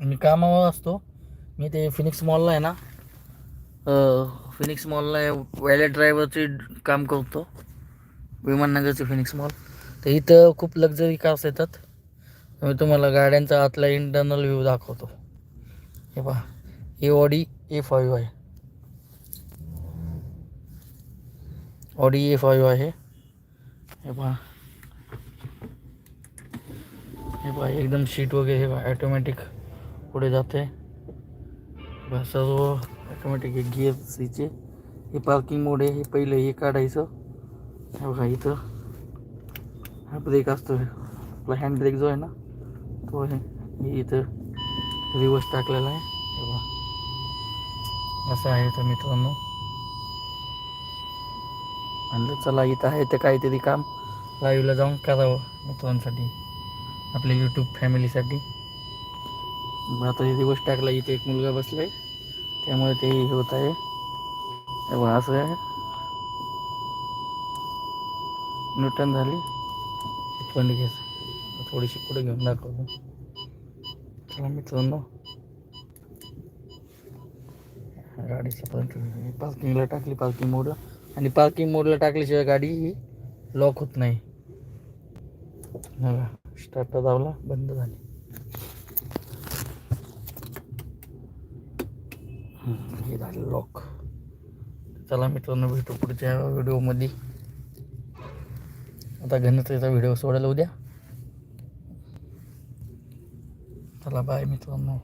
मी कामावर असतो. मी ते फिनिक्स मॉलला आहे ना. फिनिक्स मॉलला वॅलेट ड्रायव्हरची काम करतो. विमाननगरचे फिनिक्स मॉल तर इथं खूप लक्झरी कार्स येतात. मी तुम्हाला गाड्यांचा आतला इंटरनल व्ह्यू दाखवतो. हे पहा. ए ऑडी ए फाईव्ह आहे. ऑडी ए फाईव्ह आहे. हे पहा. हे पहा एकदम सीट वगैरे हे पहा ॲटोमॅटिक पुढे जाते. पहा सर्व ऑटोमॅटिक हे गिअर सीचे हे पार्किंग मोड आहे. हे पहिलं हे काढायचं. हे बघा इथं. हा ब्रेक असतो आपला हँड ब्रेक जो आहे ना तो आहे. हे इथं रिवर्स टाकलेला आहे. बघा. असं आहे तर मित्रांनो. म्हणलं चला इथं आहे तर काहीतरी काम. लाईव्हला जाऊन करावं मित्रांसाठी. आपल्या यूट्यूब फॅमिलीसाठी आता हे दिवस टाकला इथे एक मुलगा बसलाय. त्यामुळे ते हे होत आहे. तेव्हा असं आहे. न्यूटन झाली. पण घ्यायचं थोडीशी पुढे घेऊन दाखवतो. चला मित्रांनो. गाडीचं पण पार्किंगला टाकली पार्किंग मोड. आणि पार्किंग मोडला टाकल्याशिवाय गाडी ही लॉक होत नाही. बघा स्टार्टर दावला बंद झाली. हे झालं लॉक चला मित्रांनो भेटू पुढच्या व्हिडिओमध्ये. आता घनतेचा व्हिडिओ सोडायला उद्या. चला बाय मित्रांनो.